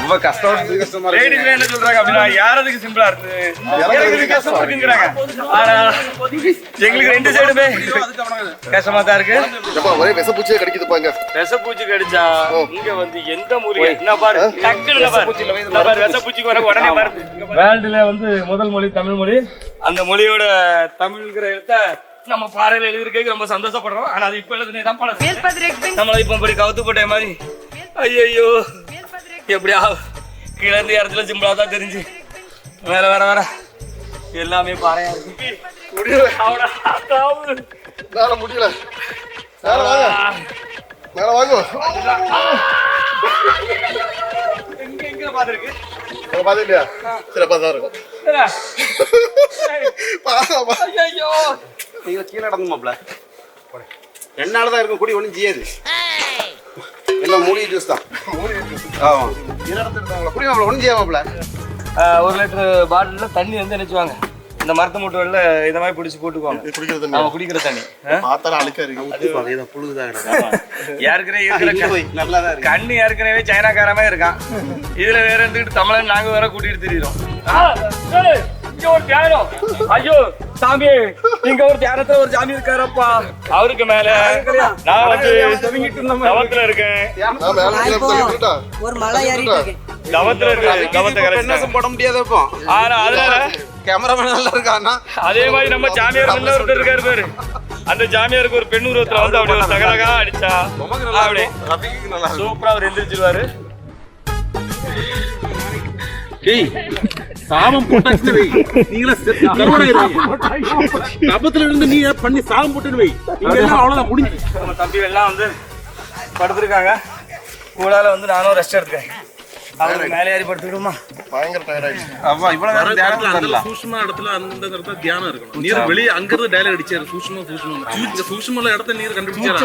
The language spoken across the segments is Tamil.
ரொம்ப கஷ்டம் கஷ்டமா இருக்கு என்ன சொல்றாங்க அப்படின்னா யாரதுக்கு சிம்பிளா இருக்கு எனக்கு கஷ்டமா இருக்குங்கிறாங்க ஆனா எங்களுக்கு ரெண்டு சைடுமே கஷ்டமா தான் இருக்கு ஒரே விசப்பூச்சியே கிடைக்குது பாங்க விஷப்பூச்சி கடிச்சா இங்க வந்து எந்த மூலிகை என்ன பாரு விஷப்பூச்சிக்கு வர உடனே பாரு வேர்ல்டுல வந்து முதல் மொழி தமிழ் மொழி அந்த மொழியோட தமிழ்ங்கிற எழுத்த நம்ம பாறையில எழுதிருக்க ரொம்ப சந்தோஷப்படுறோம். ஆனா அது இப்ப எழுதுனே தான் பழம் நம்மள இப்ப இப்படி கவுத்து போட்ட மாதிரி. ஐயோ எப்படியா? கீழே இருந்து இடத்துல சிம்பிளா தான் தெரிஞ்சு. வேற வேற வேற. எல்லாமே பாறையா இருக்கு. மேல முடியல. மேல வாங்க. மேல வாங்க. எங்க எங்க பாத்துருக்கு? உங்க பாத்து இல்லையா சிறப்பா தான் இருக்கும். பாப்பா ஐயோ நீங்க கீழே நடந்து மாப்ள என்னாலதான் இருக்கும் குடி ஒண்ணும் செய்யாது. எல்லாம் மூலிகை ஜூஸ் தான். ஆமா. கீழே நடந்து எடுத்தாங்களா குடி செய்யாமப்ல ஆஹ் ஒரு லிட்டர் பாட்டில்ல தண்ணி வந்து நினைச்சுவாங்க இந்த மரத்து மூட்டுகள்ல இந்த மாதிரி பிடிச்சி போட்டுக்குவாங்க. குடிக்கிறது அவங்க குடிக்கிற தண்ணி? பார்த்தாலும் அழுக்கா இருக்கு. புழுதான் ஏற்கனவே இருக்கிற நல்லா தான் இருக்கு. கண்ணு ஏற்கனவே சைனாக்காரமே இருக்கான். இதுல வேற இருந்துட்டு தமிழன் நாங்க வேற கூட்டிட்டு திரியிறோம். இங்க ஒரு தியானம். ஐயோ சாமி இங்க ஒரு தியானத்துல ஒரு சாமி இருக்காரப்பா. அவருக்கு மேல நான் வந்து தவத்துல இருக்கேன். ஒரு மலை ஏறிட்டு இருக்கேன் தவத்துல இருக்கேன் தவத்தை போட முடியாது இப்போ. ஆனா அதனால கேமராமேன் நல்லா இருக்கான்னா? அதே மாதிரி நம்ம ஜாமியார் முன்ன ஒருத்தர் இருக்காரு பாரு. அந்த ஜாமியாருக்கு ஒரு பெண் உருவத்துல வந்து அப்படி ஒரு தகலகா அடிச்சா. அப்படி. நல்லா சூப்பரா அவர் எந்திரிச்சிருவாரு. டேய் சாபம் போட்டாச்சு வை. நீங்களா கபத்துல இருந்து நீ பண்ணி சாபம் போட்டு வை. எல்லாம் அவ்வளவுதான் முடிஞ்சு. நம்ம தம்பிகள் எல்லாம் வந்து படுத்திருக்காங்க. கூடால வந்து நானும் ரெஸ்ட் எடுத்துக்கேன் அவங்க மேலே ஏறி படுத்துக்கிடுமா பயங்கர டயர்ட் ஆயிடுச்சு. ஆமா இவ்வளவு நேரம் தியானம் அந்த பண்ணல சூஷ்ம இடத்துல அந்த இடத்துல தியானம் இருக்கணும். நீர் வெளியே அங்க இருந்து அடிச்சாரு. சூஷ்ம சூஷ்மம். இங்க சூஷ்மல இடத்த நீர் கண்டுபிடிச்சாரு?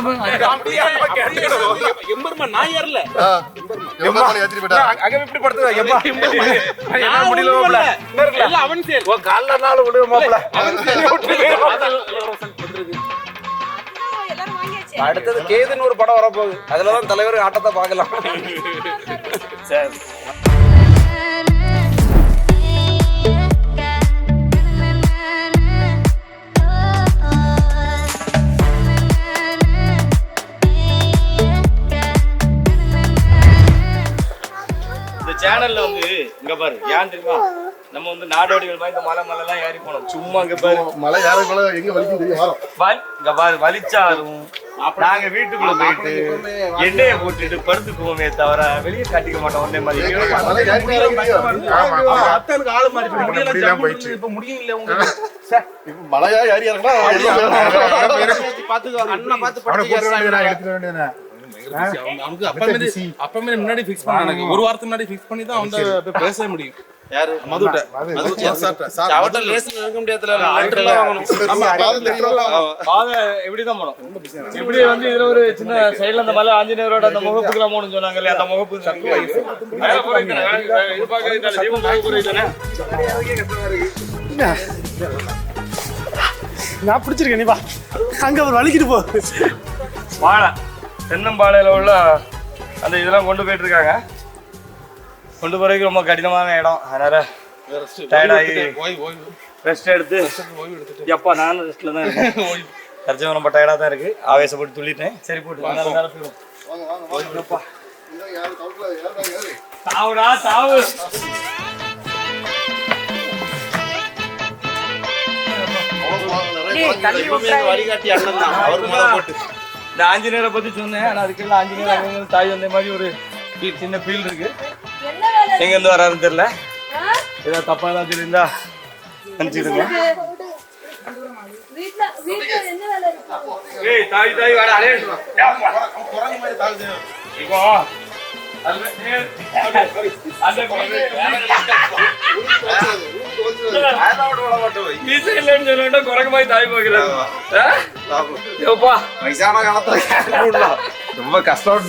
எம்பெருமா நான் ஏறல. அங்க இப்படி படுத்து முடியல மாப்ள எல்லாம் அவன் சேர் ஓ கால்ல நாள் மாப்ள எல்லாரும் வாங்கியாச்சு அடுத்தது கேதுன்னு ஒரு படம் வரப்போகுது. அதுலதான் தலைவர் ஆட்டத்தை பார்க்கலாம். சரி. இந்த சேனல்ல வந்து இங்க பாரு ஏன் தெரியுமா? நம்ம வந்து நாடோடிகள் மாதிரி இந்த மலை மலை எல்லாம் ஏறி போனோம். சும்மா இங்க பாரு. மழை யாரை மழை எங்க வலிக்கும் தெரியும்? வரோம். வலி இங்க பாரு வலிச்சாலும் நாங்க வீட்டுக்குள்ள போயிட்டு எண்ணெயை போட்டுட்டு படுத்துக்குவோமே தவிர வெளியே காட்டிக்க மாட்டோம். ஒன்னே மாதிரி இப்ப முடியும் இல்ல உங்களுக்கு மழையா யாரி பண்ணாங்க ஒரு வாரத்துக்கு முன்னாடி ஃபிக்ஸ் பண்ணி தான் வந்து பேசவே முடியும். யாரு? மதுட்ட அவட்ட லேஸ் முடியாதுல லெட்டர்லாம் வாங்கணும் எப்படி வந்து இதுல ஒரு சின்ன சைடுல அந்த மலை ஆஞ்சநேயரோட அந்த முகப்புக்குலாம் போகணும்னு சொன்னாங்க இல்லையா அந்த முகப்பு? இது பார்க்க இந்த தீபம் பார்க்க? நான் பிடிச்சிருக்கேன் நீ வா. அங்க அவர் வலிக்கிட்டு போ. வாழை. தென்னம்பாளையில உள்ள அந்த இதெல்லாம் கொண்டு போயிட்டு இருக்காங்க. கொண்டு போறதுக்கு ரொம்ப கடினமான இடம். அதனால டயர்டாகி ரெஸ்ட் எடுத்து எப்பா நானும் ரெஸ்ட்ல தான் இருக்கேன். தற்சமயம் ரொம்ப டயர்டா தான் இருக்கு. ஆவேசப்பட்டு துள்ளிட்டேன். சரி போட்டு. மேல போயிடுவோம். தாவுடா தாவு வழிகாட்டி அண்ணன் தான். அவர் முதல்ல போட்டு. இந்த ஆஞ்சநேயரை பத்தி சொன்னேன். ஆனா அதுக்கெல்லாம் ஆஞ்சநேயர் தாய் வந்த மாதிரி ஒரு சின்ன ஃபீல் இருக்கு. எங்க இருந்து வராருன்னு தெரியல. ஏதாவது தப்பா ஏதாவது சொல்லியிருந்தா நினைச்சிடுங்க வீட்ல வீட்ல என்ன வேலை இருக்கு? ஏய் தாய் தாய் வர அலே இப்போ அந்த நேர் அந்த மீசையிலன்னு சொல்லிட்டு குரங்கு மாதிரி கேட்கணும்ல ரொம்ப கஷ்டம்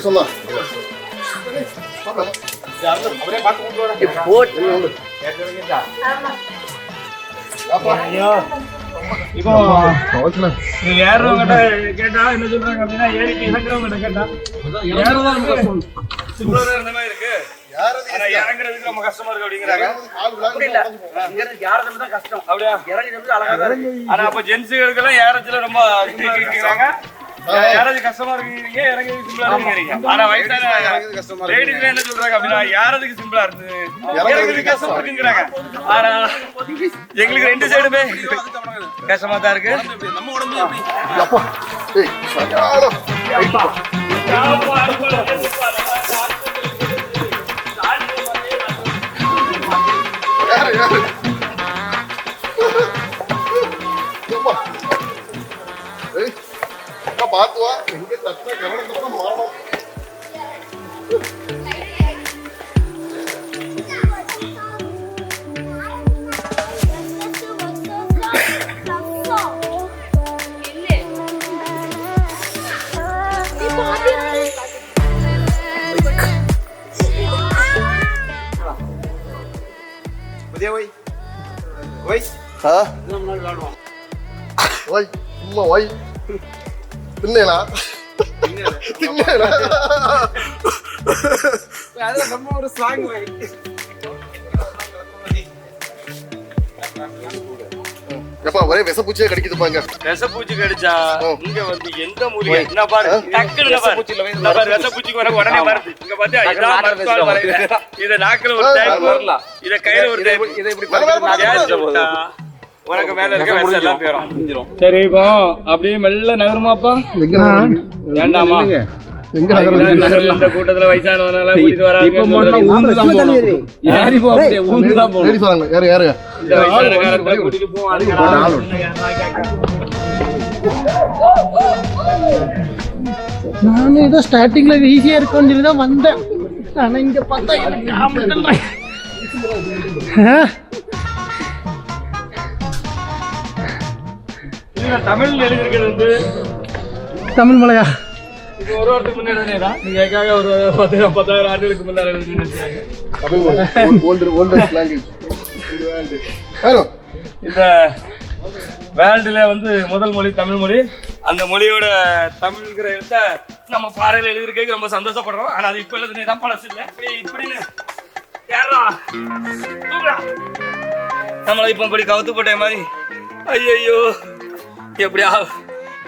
சொல்லலாம் இப்போ கேட்டா என்ன சொல்றாங்க அப்படின்னா ஏறிட்டு இறங்குறவங்கிட்ட கேட்டா ஏறுறதா மாதிரி இருக்கு ஆனா இறங்குறதுக்கு ரொம்ப கஷ்டமா இருக்கு அப்படிங்கிறாங்க ஆனா அப்ப ஜென்ஸுகளுக்கு எல்லாம் ஏறச்சுல ரொம்ப ஏறது கஷ்டமா இருக்கீங்க இறங்குறது சிம்பிளா இருக்குங்கிறீங்க ஆனா வயசான லேடிஸ் என்ன சொல்றாங்க அப்படின்னா ஏறதுக்கு சிம்பிளா கஷ்டமா இருக்குங்கிறாங்க ஆனா எங்களுக்கு ரெண்டு சைடுமே கஷ்டமா தான் இருக்கு. நம்ம உடம்பு அக்கா பார்த்து வா எங்க தட்டினா கவனத்தை மாறணும் புதிய ஒய் ஒய் ஆ ஒய் சும்மா ஒய் தின்னேனா? அதுல நம்ம ஒரு ஒய் எப்பா ஒரே விசப்பூச்சியே கடிக்குதுப்பா இங்க விஷப்பூச்சி கடிச்சா இங்க வந்து எந்த மூலிகை? என்ன பாரு டக்குனு என்ன பாரு விஷப்பூச்சிக்கு வர உடனே வருது இங்க பாத்தியா இதான் மருத்துவம் வரையில இத நாக்குல ஒரு டைம் வரலாம் இத கையில ஒரு டைம் இதை இப்படி உனக்கு மேல இருக்க விஷம் எல்லாம் போயிடும் சரி இப்போ அப்படியே மெல்ல நகருமாப்பா. வேண்டாமா? கூட்டத்துல வயசானவனால கூட்டிட்டு வராங்க. கூட்டிட்டு போவோம் அதுக்கு நான் ஏதோ ஸ்டார்டிங்ல ஈஸியா இருக்கும்னு தான் வந்தேன். ஆனா இங்க பார்த்தா எனக்கு தமிழ் எழுதிருக்கிறது வந்து தமிழ் மலையா? இப்போ ஒரு வருஷத்துக்கு முன்னாடி தான் நீங்க எதுக்காக ஒரு பத்து பத்தாயிரம் ஆண்டுகளுக்கு முன்னாடி எழுதிருக்காங்க இந்த வேர்ல்டுல வந்து முதல் மொழி தமிழ் மொழி. அந்த மொழியோட தமிழ்ங்கிற எழுத்த நம்ம பாறையில எழுதிருக்க ரொம்ப சந்தோஷப்படுறோம். ஆனா அது இப்ப எழுதுனே தான் பழசு இல்ல. இப்படி இப்படின்னு யாரா. நம்மள இப்ப இப்படி கவுத்து போட்ட மாதிரி. ஐயோ எப்படியா?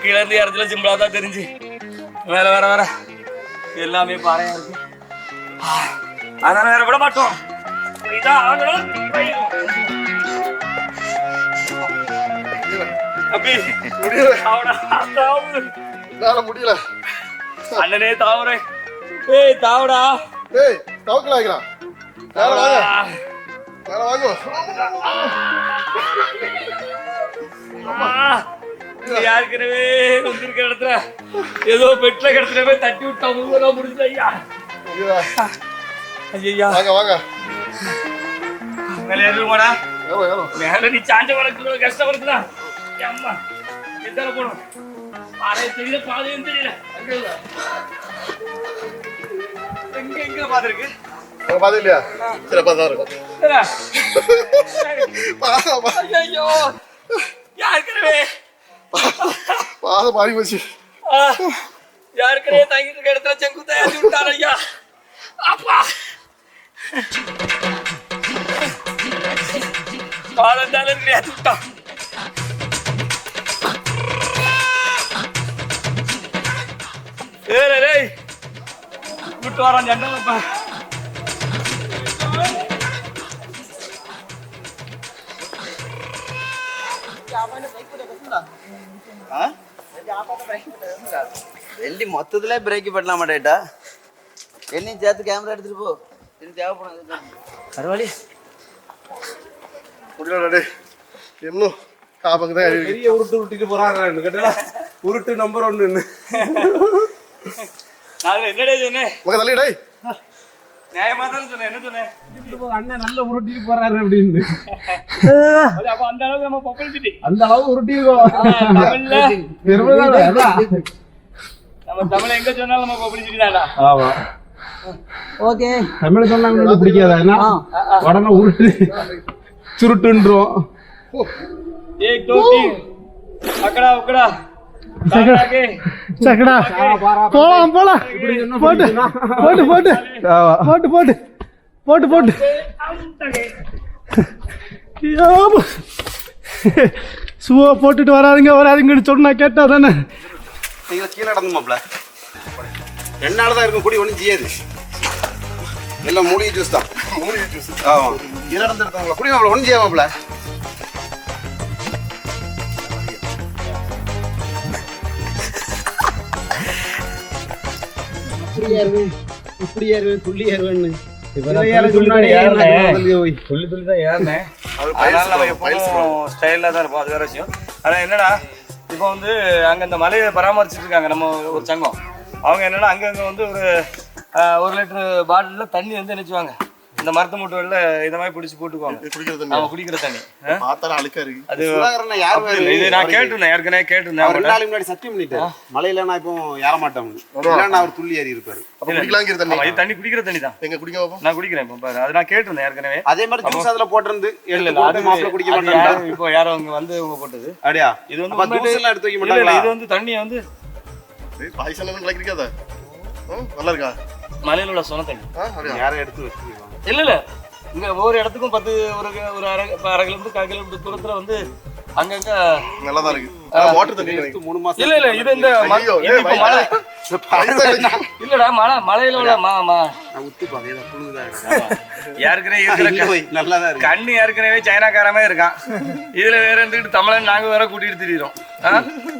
கீழே இருந்து இடத்துல சிம்பிளா தான் தெரிஞ்சு. வேற வேற வேற. எல்லாமே பாறையா இருக்கு. அதனால வேற விட மாட்டோம். முடியல. அண்ணனே தாவுறேன் ஏய் தாவுடா ஏய் தவக்கல ஆகிறான் மேல வாங்க. மேல வாங்க. யாருக்குனவே வந்திருக்க இடத்துல ஏதோ பெட்ல கிடத்துலவே தட்டி விட்டா முழுவதும் முடிஞ்சு ஐயா. ஐயா, வாங்க வாங்க. மேல ஏறுமாடா ஏறோ ஏறோ. மேல நீ சாஞ்ச கஷ்டம் ஏய் அம்மா எந்தால போகணும் பாதையை தெரியல பாதையும் தெரியல. எங்க எங்க பாத்துருக்கு பாத்து இல்லையா? சிறப்பா தான் இருக்கும் ஐயோ யாருக்குனவே பாதம் மாறி போச்சு. யாருக்குனே தங்கிட்டு இருக்க இடத்துல செங்குத்தா ஏற்றி விட்டார் ஐயா. அப்பா. காலந்தாலும் ஏற்றி விட்டான் ஏய் டேய் விட்டு வரான் ஜண்டலப்பா வெள்ளி மொத்தத்துல பிரேக் பண்ணலாம் மாட்டேட்டா என்னையும் சேர்த்து கேமரா எடுத்துட்டு போ முடியலடா டேய் இன்னும் காப்பங்க தான் பெரிய உருட்டு உருட்டிட்டு போறாங்க கேட்டா உருட்டு நம்பர் ஒன்னு நான் என்னடே சொன்னேன் நியாயமா தான் என்ன சொன்னேன்? அண்ணன் நல்ல உருட்டிட்டு போறாரு அப்படின்னு. அப்ப அந்த அளவுக்கு அந்த அளவுக்கு உருட்டிருக்கோம். நம்ம தமிழ் எங்க சொன்னாலும் நம்ம பப்பிளிசிட்டி தானா ஆமா. ஓகே. என்ன? உடனே உருட்டு சுருட்டுன்றோம். அக்கடா அக்கடா சக்கடா போலாம் போலாம். போட்டு போட்டு போட்டு. போட்டு போட்டு. போட்டு போட்டு. சுவா போட்டுட்டு வராதுங்க வராதுங்கன்னு சொன்னா கேட்டா தானே. கீழே நடந்து மாப்ள. என்னால தான் இருக்கும் குடி ஒன்றும் செய்யாது. எல்லாம் மூலிகை ஜூஸ் தான். மூலிகை ஜூஸ் ஆமா. கீழே நடந்து எடுத்தவங்கள குடி மாப்ள ஒன்றும் தான் இருப்போம். அது வேற விஷயம். ஆனால் என்னடா இப்போ வந்து அங்கே இந்த மலையை பராமரிச்சுட்டு இருக்காங்க. நம்ம ஒரு சங்கம். அவங்க என்னன்னா அங்கங்க வந்து ஒரு ஒரு லிட்டர் பாட்டிலில் தண்ணி வந்து நினைச்சுவாங்க. இந்த மரத்து மூட்டைகளில் இதை மாதிரி பிடிச்சி போட்டுக்குவாங்க. குடிக்கிற தண்ணி அவங்க குடிக்கிற தண்ணி. ஆ? பார்த்தாலும் அழுக்கா இருக்கு. அது சுதாகரன் யார். இது நான் கேட்டிருந்தேன் ஏற்கனவே கேட்டிருந்தேன் ரெண்டு. நாளைக்கு முன்னாடி சத்தியம் பண்ணிட்டாரு. மலையில நான் இப்போ ஏற மாட்டேன். இல்லைன்னா அவர் துள்ளி ஏறி இருப்பாரு. அப்ப குடிக்கலாங்கிற தண்ணி. இது தண்ணி குடிக்கிற தண்ணி தான். எங்க குடிக்க நான் குடிக்கிறேன் இப்போ பாரு. அது நான் கேட்டிருந்தேன் ஏற்கனவே. அதே மாதிரி ஜூஸ் அதுல போட்டிருந்து இல்ல இல்ல அது மாப்பிள்ள குடிக்க மாட்டாங்க யாரும் இப்போ யாரும் அவங்க வந்து இவங்க போட்டது. அப்படியா? இது வந்து ஜூஸ் எல்லாம் எடுத்து வைக்க மாட்டாங்களா? இது வந்து தண்ணியை வந்து பாய்சன் எதுவும் கலக்கிருக்காதா ம், நல்லா இருக்கா? மலையில உள்ள சொன்ன தண்ணி. யாரும் எடுத்து வச்சுருவாங்க இல்ல இல்ல. இங்க ஒவ்வொரு இடத்துக்கும் பத்து ஒரு ஒரு அரை அரை கிலோமீட்டர் கால் கிலோமீட்டர் தூரத்துல வந்து அங்கங்க நல்லா தான் இருக்கு வாட்டர் தண்ணி. மூணு மாசம் இல்ல இல்ல. இது இந்த ம- ஐயோ, இது இப்ப ஏய், மலை இல்லடா மலை மலையில உள்ள மா மா. உத்து பாக்க புழுதான் ஏற்கனவே இருக்கிற க- நல்லா தான் இருக்கு. கண்ணு ஏற்கனவே சைனாக்காரமே இருக்கான். இதுல வேற இருந்துட்டு தமிழன் நாங்க வேற கூட்டிட்டு திரியிறோம்?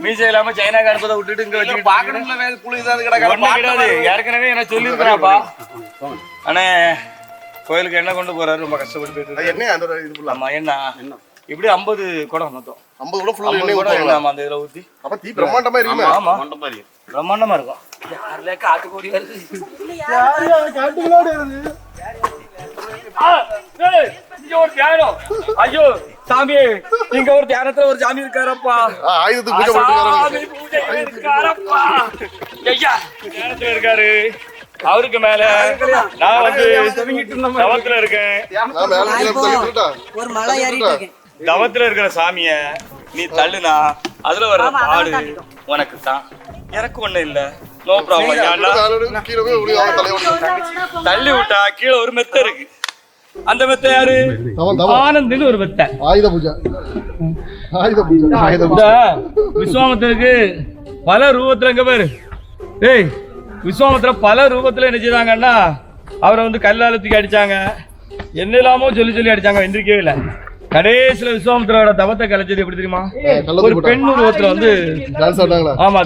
மீசை இல்லாம சைனாக்கு அனுப்பதை விட்டுட்டு இங்க வச்சுக்கிட்டு பாக்கணும்ல வேலை புழுதான் கிடக்கா. ஒண்ணும் கிடையாது. ஏற்கனவே என்ன சொல்லியிருக்கிறாப்பா. அண்ணே கோயிலுக்கு என்ன கொண்டு போறாரு? ரொம்ப கஷ்டப்பட்டு போயிட்டு. என்ன அந்த இது ஃபுல்லா ஆமா என்ன? இப்படி ஐம்பது குடம் மொத்தம். 50 கூட ஃபுல்லா ஐம்பது எண்ணெய் குடம் ஆமா அந்த இதுல ஊத்தி. அப்ப தீ பிரம்மாண்டமா இருக்குமே ஆமா மண்டை மாதிரி பிரம்மாண்டமா இருக்கும். யாருல காட்டுக்கோடி வருது? ஆ, ஏய், இங்க ஒரு தியானம். ஐயோ சாமி இங்க ஒரு தியானத்துல ஒரு சாமி இருக்காரப்பா. ஆயுதத்துக்கு பூஜை பண்ணிட்டு சாமி பூஜையில இருக்காரப்பா. ஐயா தியானத்துல இருக்காரு. அவருக்கு மேல நான் வந்து தவத்துல இருக்கேன். ஒரு மலை தவத்துல இருக்கிற சாமிய நீ தள்ளுனா அதுல வர்ற பாடு உனக்கு தான். எனக்கு ஒண்ணு இல்ல. No problem. தள்ளி விட்டா கீழே ஒரு மெத்த இருக்கு. அந்த மெத்த யாரு? தவம், தவம். ஆனந்த்னு ஒரு மெத்த. ஆயுத பூஜை. ஆயுத பூஜை விஸ்வாமத்திற்கு பல ரூபத்துல எங்க பாரு. டேய் விஸ்வாமத்துல பல ரூபத்துல என்ன செய்தாங்கன்னா அவரை வந்து கல்லால தூக்கி அடிச்சாங்க. என்ன இல்லாமோ சொல்லி சொல்லி அடிச்சாங்க. எந்திரிக்கவே இல்லை. கடைசியில விஸ்வாமித்திரோட தவத்தை கலைச்சது எப்படி தெரியுமா? ஒரு பெண் உருவத்துல வந்து ஆமா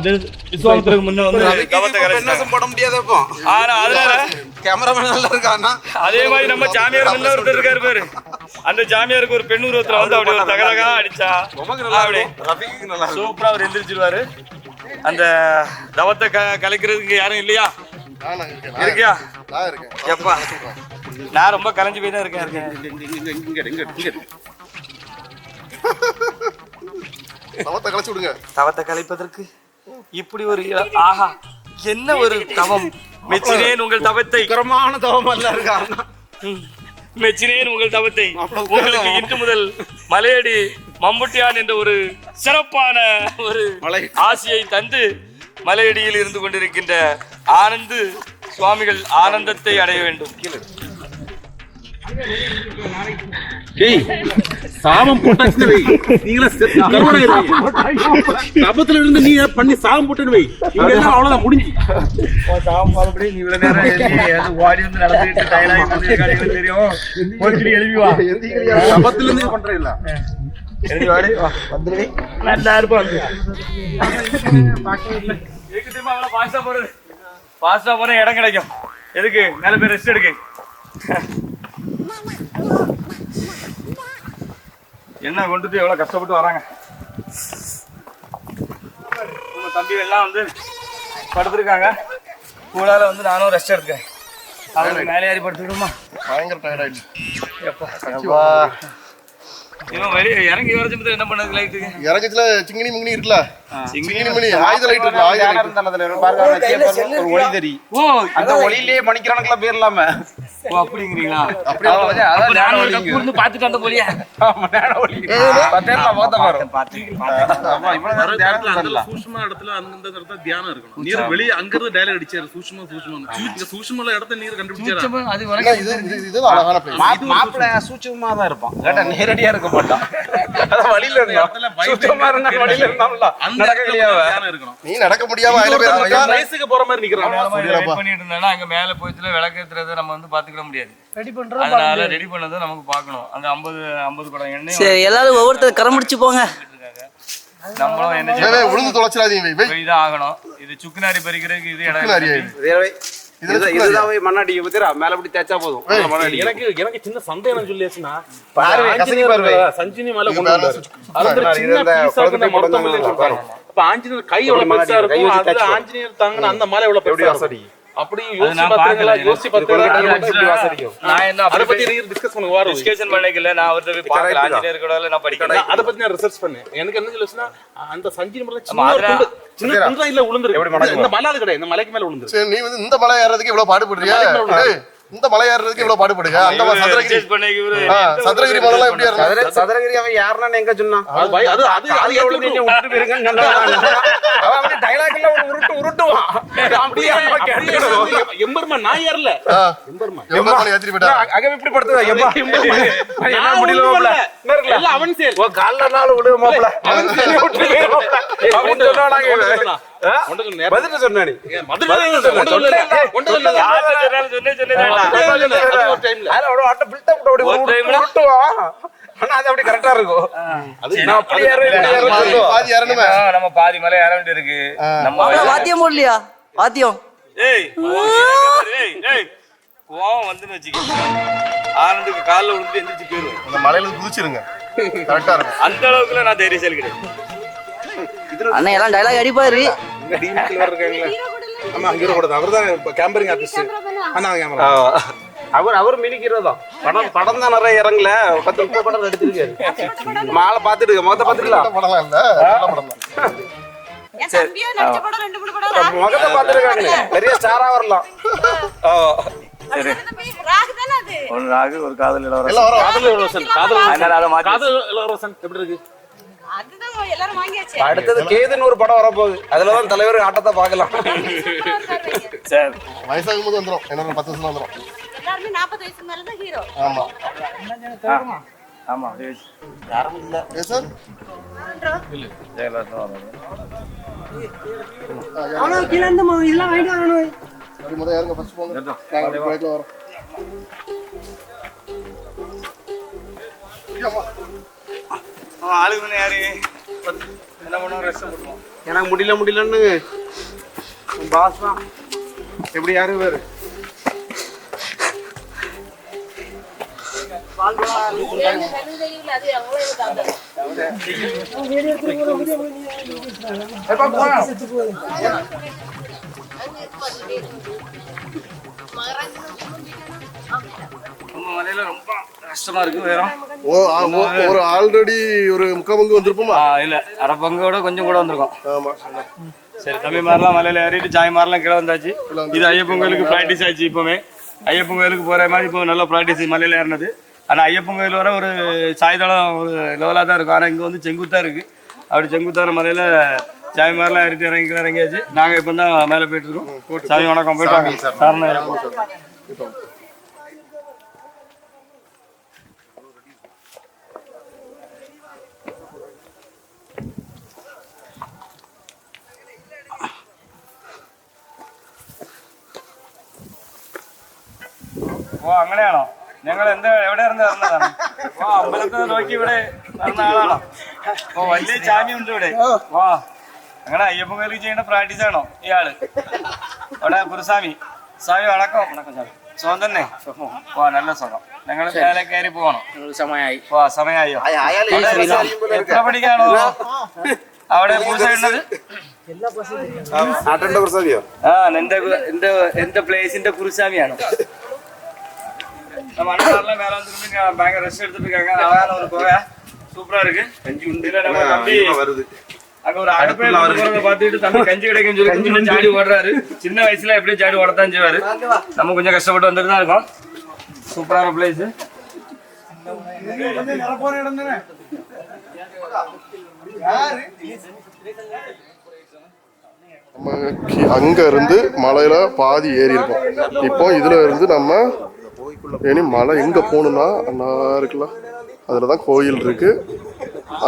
விஸ்வாமித்திரருக்கு முன்ன வந்து தவத்தை என்ன போட முடியாது இப்போ ஆனா அதனால கேமராமேன் நல்லா இருக்கான்னா? அதே மாதிரி நம்ம ஜாமியார் முன்ன ஒருத்தர் இருக்காரு பாரு. அந்த ஜாமியாருக்கு ஒரு பெண் உருவத்துல வந்து அப்படி ஒரு தகதகா அடிச்சா. அப்படி. சூப்பரா அவர் எந்திரிச்சிருவாரு. அந்த தவத்தை க கலைக்கிறதுக்கு யாரும் இல்லையா? நான் இருக்கேன் நான் இருக்கியா? நான் இருக்கேன் எப்பா? நான் ரொம்ப கலைஞ்சு போய் தான் இருக்கேன் தவத்தை கலைச்சு விடுங்க. தவத்தை கலைப்பதற்கு இப்படி ஒரு ஆஹா என்ன ஒரு தவம்? மெச்சினேன் உங்கள் தவத்தை. உக்கரமான தவம் எல்லாம் இருக்காருன்னா ம். மெச்சினேன் உங்கள் தவத்தை. உங்களுக்கு இன்று முதல் மலையடி மம்புட்டியான் என்ற ஒரு சிறப்பான ஒரு மலை. ஆசையை தந்து மலையடியில் இருந்து கொண்டிருக்கின்ற ஆனந்து சுவாமிகள் ஆனந்தத்தை அடைய வேண்டும். சாபம் வை. நீங்களே கபத்துல இருந்து நீ பண்ணி சாபம் போட்டுன்னு வை. இங்க எல்லாம் அவ்வளவுதான் முடிஞ்சு. நீ இவ்வளவு நேரம் எழுதி, அது ஓடி வந்து நடந்துட்டு தெரியும் எழுதி வா கபத்துல இருந்து நல்லா இருப்பாங்க எதுக்கு திரும்ப அவ்வளோ ஃபாஸ்ட்டாக போகிறது ஃபாஸ்ட்டாக போனால் இடம் கிடைக்கும். எதுக்கு? மேலே போய் ரெஸ்ட் எடுக்கு. என்ன கொண்டு போய் எவ்வளோ கஷ்டப்பட்டு வராங்க? உங்க தம்பி எல்லாம் வந்து படுத்திருக்காங்க. கூடால வந்து நானும் ரெஸ்ட் எடுக்கேன் அவங்க மேலே ஏறி படுத்துக்கிடுமா பயங்கர டயர்ட் ஆயிடுச்சு. எப்பா இவன் இறங்கி வர என்ன பண்ணது லைட்டுக்கு இறங்கத்துல சிங்கினி மிங்கினி இருக்குல்ல? ஒரு அந்த ஒளியிலேயே நானும் வர இடத்துல அந்த சூஷ்ம இடத்துல தியானம் இருக்கணும். நீர் வெளியே அங்க இருந்து டயலாக் அடிச்சாரு சூஷ்ம சூஷ்மம் இங்க சூஷ்மல இடத்த நீர் கண்டுபிடிச்சாரு? அது இது இது- அழகான தான் இருப்பான். கேட்டா நேரடியா இருக்க மாட்டான். அதான் வழியில இருந்தா வழியில இருந்தான்ல. அந்த நீ நடக்க முடியாம ஆயிரம் பேர் இருக்கா? வயசுக்கு போற மாதிரி நிக்கிறான் வெயிட் பண்ணிட்டு இருந்தா அங்க மேல போயிட்டுல விளக்கேத்துறதை நம்ம வந்து பாத்துக்கிட முடியாது. ரெடி பண்றோம் அதனால ரெடி பண்ணதை நமக்கு பார்க்கணும். அங்க 50 50 குடம் எண்ணெய் சரி எல்லாரும் ஒவ்வொருத்தர் கரம் முடிச்சு போங்க. நம்மளும் என்ன உளுந்து தொலைச்சிடாதீங்க இதான் ஆகணும். இது சுக்குநாரி பறிக்கிறதுக்கு இது இடம். இதுதான் பத்திரா மேல அப்படி தேய்ச்சா போதும். எனக்கு எனக்கு சின்ன சந்தேகம் சொல்லியாச்சுன்னா. சஞ்சினி மேல கொண்டு வந்தாரு. வந்தாங்க. சொல்றாங்க. அப்ப ஆஞ்சநேயர் கை எவ்வளவு மலை பெருசா இருக்கும். ஆஞ்சநேயர் தாங்கின அந்த மலை எவ்வளவு பெருசா அப்படி அது யோசிச்சு நான் என்ன அதை பத்தி நீங்க டிஸ்கஸ் பண்ணுங்க வாரம் டிஸ்கஷன் பண்ணிக்கல நான் அவர்கிட்ட போய் பார்க்கல. ஆஞ்சநேயர் கூட நான் அதை பத்தி நான் ரிசர்ச் பண்ணேன். எனக்கு என்ன சொல்லுச்சுன்னா அந்த சஞ்சீனி மலை சின்ன சின்ன தான் இல்ல விழுந்துருக்கு. இந்த மலை அது கிடையாது இந்த மலைக்கு மேல விழுந்துருக்கு. நீ வந்து இந்த மலை ஏறதுக்கு இவ்வளவு பாடுபடுறியா? இந்த மலை மேல ஏய், இந்த மலை ஏறதுக்கு இவ்வளவு பாடுபடுறியா அந்த சதுரகிரி சதுரகிரி மலை எப்படி சதுர- சதுரகிரி அவன் யாருன்னு எங்க சொன்னான் அது அது அது விட்டுரும். விட்டுட்டு போயிருங்கன்னு சொன்னான். அவன் எல்லாம் ஒரு உருட்டு உருட்டுவான். அப்படியே அவன் எம்பெருமான் நான் ஏறல எம்பெருமான் எவ்வளவு மலை ஏத்திட்டு போயிட்டா அங்க இப்படி படுத்துதா? நான் என்ன நான் முடியல? எல்லாம் அவன் செயல். உன் கால்ல நாலு விழுகு மாப்ள. அவன் சரி விட்டு போயிரும். அப்படின்னு சொன்னானாங்க பதில் சொன்னேன். ஆனா அது அப்படி ஆ இருக்கும். அது நான் அப்படி பாதி- ஏறணுமே. நம்ம பாதி மலை ஏற வேண்டி இருக்கு நம்ம வாத்தியம் போடலையா? வாத்தியம். ஏய் ஏய் ஏய். கோவம் வந்துன்னு வச்சுக்க ஆனந்துக்கு காலில் விழுந்து எந்திரிச்சு போயிருவேன் அந்த மலையில இருந்து குதிச்சிருங்க. கரெக்டா இருக்கும். அந்த அளவுக்குலாம் நான் தைரியசாலி கிடையாது. அண்ணன் எல்லாம் டைலாக் அடிப்பாரு. ஆமா, campering artist. அண்ணா, camera. ஆமா. அவர் அவர் மினிக்கிறதா படம் படம் தான் நிறைய இறங்கல. பத்து முப்பது படம் நடிச்சிருக்காரு மாலை பாத்துட்டு முகத்தை பாத்துக்கலாம் நல்ல படம்லாம் இல்ல. படம் தான் படம் படம் முகத்தை பாத்துருக்காங்க பெரிய ஸ்டாரா வரலாம். தானே ஒரு ராகு ஒரு காதல் இளவரசன். காதல் இளவரசன். காதல் இளவரசன். எப்படி இருக்கு? அதுதான் எல்லாரும் வாங்கியாச்சு. அடுத்தது கேதுன்னு ஒரு படம் வரப்போகுது. அதுலதான் தலைவர் ஆட்டத்தை பார்க்கலாம். சரி. வயசாகும் போது வந்துரும். என்ன பத்து வருஷம் எல்லாருமே நாற்பது வயசுக்கு மேல தான் ஹீரோ ஆமா. அப்படி முதல் யாருங்க ஃபர்ஸ்ட் போங்க. நாங்க அப்படி போயிட்டு வரோம். ஐயம்மா. அவன் ஆளுக்கு யாரு? என்ன பண்ணுவோம் ரெஸ்ட் பண்ணுவோம் எனக்கு முடியல முடியலன்னு. பாஸ் தான். எப்படி யாரு நம்ம மலையில ரொம்ப கஷ்டமா இருக்கு வேற. ஓ ஆ, ஓ- ஒரு ஆல்ரெடி ஒரு முக்கால் பங்கு வந்திருப்போமா? இல்ல. அரை பங்கோட கொஞ்சம் கூட வந்திருக்கோம். ஆமா. சரி தம்பி மாதிரிலாம் மலையில ஏறிட்டு ஜாய் மாதிரிலாம் கீழே வந்தாச்சு. இது ஐயப்பன் கோயிலுக்கு ப்ராக்டிஸ் ஆச்சு இப்போவே ஐயப்பன் கோயிலுக்கு போற மாதிரி இப்போ நல்ல ப்ராக்டிஸ் மலையில ஏறினது. ஆனா ஐயப்பன் கோயில் வர ஒரு சாய்தளம் ஒரு லெவலாக தான் இருக்கும். ஆனா இங்க வந்து செங்குத்தா இருக்கு. அப்படி செங்குத்தான மலையில சாமி மாதிரிலாம் ஏறிட்டு இறங்கி இறங்கியாச்சு. நாங்க இப்போ தான் மேலே போயிட்டு இருக்கோம். சாமி வணக்கம் போயிட்டு வாங்க. சரணம். ഓ അങ്ങനെയാണോ? ഞങ്ങൾ എന്താ എവിടെ ഇറങ്ങി ഇറങ്ങതാണ് ഓ അമ്പലത്തിൽ നോക്കി ഇവിടെ നടന്ന ആളാണോ? ഓ വലിയ ചാമി ഉണ്ട് ഇവിടെ. വാ അങ്ങനെ അയ്യപ്പൻ കയറി ചെയ്യേണ്ട പ്രാക്ടീസ് ആണോ ഇയാൾ? അവിടെ ഗുരുസ്വാമി. സ്വാമി വണക്കം. സുഖം തന്നെ? ഓ നല്ല സുഖം. ഞങ്ങൾ മേലെ കയറി പോകണം. സമയമായി? ഓ സമയമായോ എത്ര മണിക്കാണോ അവിടെ പൂജ ഉള്ളത് ആ നിന്റെ എന്റെ എന്റെ പ്ലേസിന്റെ കുരുസ്വാമിയാണ് நம்ம அண்ணன் மேல வந்து நின்னு பயங்கர ரெஸ்ட் எடுத்துட்டு இருக்காங்க. அழகான ஒரு குகை சூப்பரா இருக்கு. கஞ்சி உண்டு. நம்ம தம்பி வருது. அங்க ஒரு அடுப்பையில போறத பாத்துட்டு தம்பி கஞ்சி கிடைக்கும் சொல்லி கொஞ்சம் ஜாடி ஓடுறாரு. சின்ன வயசுல எப்படியும் ஜாடி ஓடத்தான் செய்வாரு. நம்ம கொஞ்சம் கஷ்டப்பட்டு வந்துட்டு தான் இருக்கோம். சூப்பரான பிளேஸ் நம்ம அங்க இருந்து மலையில பாதி ஏறி இருக்கோம் இப்போ இதுல இருந்து நம்ம இனி மலை எங்க போகணும்னா அந்த இருக்குல்ல அதுல தான் கோயில் இருக்கு.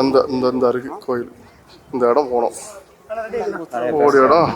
அந்த இந்த இந்த இருக்கு கோயில். இந்த இடம் போனோம். ஒரு இடம்